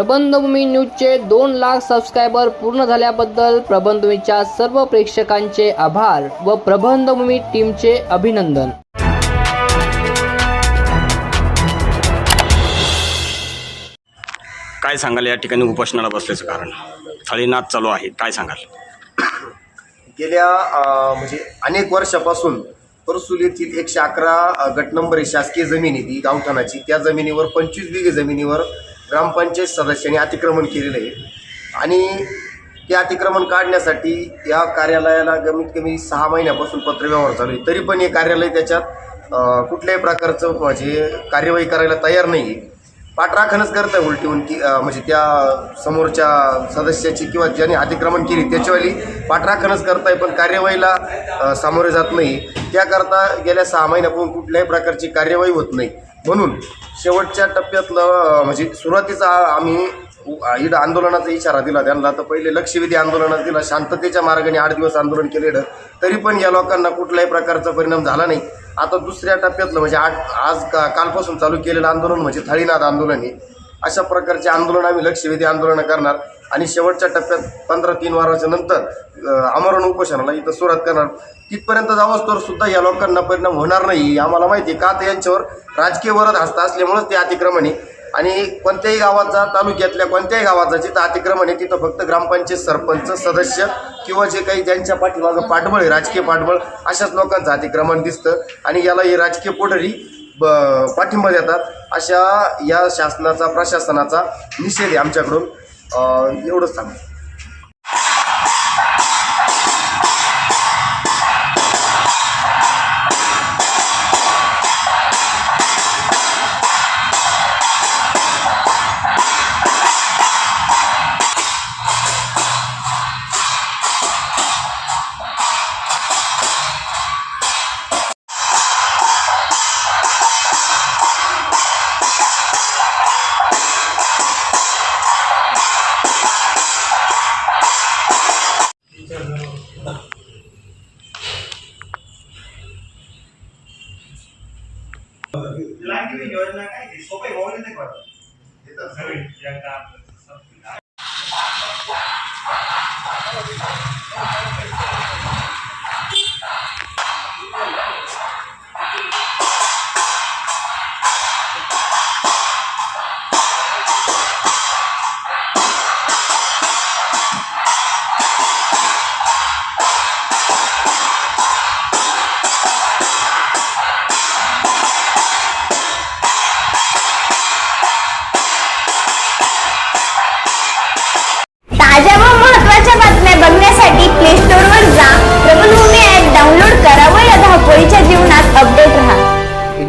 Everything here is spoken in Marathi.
प्रबंधभूमी न्यूजचे दोन लाख सबस्क्रायबर पूर्ण झाल्याबद्दल प्रबंधभूमीच्या सर्व प्रेक्षकांचे आभार व प्रबंधभूमी टीमचे अभिनंदन. काय सांगाल या ठिकाणी उपोषणाला बसल्याचं कारण? थाळीनाथ चालू आहे काय सांगाल? गेल्या अ, म्हणजे अनेक वर्षापासून परसुल येथील एकशे अकरा अ, गट नंबर आहे शासकीय जमीन आहे ती गावठाणाची. त्या जमिनीवर पंचवीस बिघे जमिनीवर ग्रामपंचायत सदस्यांनी अतिक्रमण केलेलं आहे. आणि ते अतिक्रमण काढण्यासाठी या कार्यालयाला कमीत कमी सहा महिन्यापासून पत्रव्यवहार चालू आहे. तरी पण हे कार्यालय त्याच्यात कुठल्याही प्रकारचं म्हणजे कार्यवाही करायला तयार नाही आहे. पाठराखणच करत आहे उलटीहून की म्हणजे त्या समोरच्या सदस्याची किंवा ज्याने अतिक्रमण केली त्याच्यावाली पाठराखणच आहे पण कार्यवाहीला सामोरे जात नाही. त्याकरता गेल्या सहा महिन्यापासून कुठल्याही प्रकारची कार्यवाही होत नाही. म्हणून शेवटच्या टप्प्यातलं म्हणजे सुरुवातीचा आम्ही इड आंदोलनाचा इशारा दिला त्यांना. तर पहिले लक्षवेधी आंदोलनात दिला शांततेच्या मार्गाने आठ दिवस आंदोलन केलेलं तरी पण या लोकांना कुठल्याही प्रकारचा परिणाम झाला नाही. आता दुसऱ्या टप्प्यातलं म्हणजे आठ आज का कालपासून चालू केलेलं आंदोलन म्हणजे थळीनाथ आंदोलन हे अशा प्रकारचे आंदोलन आम्ही लक्षवेधी आंदोलनं करणार. आणि शेवटच्या टप्प्यात पंधरा तीन वाराच्या नंतर आमरण उपोषणाला इथं सुरुवात करणार. तिथपर्यंत जावंच तर सुद्धा या लोकांना परिणाम होणार नाही आम्हाला माहिती आहे. का तर यांच्यावर राजकीय वरद हस्ता असल्यामुळेच ते अतिक्रमण आहे. आणि कोणत्याही गावाचा तालुक्यातल्या कोणत्याही गावाचा जिथं अतिक्रमण आहे तिथं फक्त ग्रामपंचायत सरपंच सदस्य किंवा जे काही ज्यांच्या पाठीमागं पाठबळ आहे राजकीय पाठबळ अशाच लोकांचं अतिक्रमण दिसतं. आणि याला हे राजकीय पोटरी ब पाठिंबा देतात. अशा या शासनाचा प्रशासनाचा निषेध आहे आमच्याकडून. एवढंच सांग योजना काय ती सोपे भाऊ नाही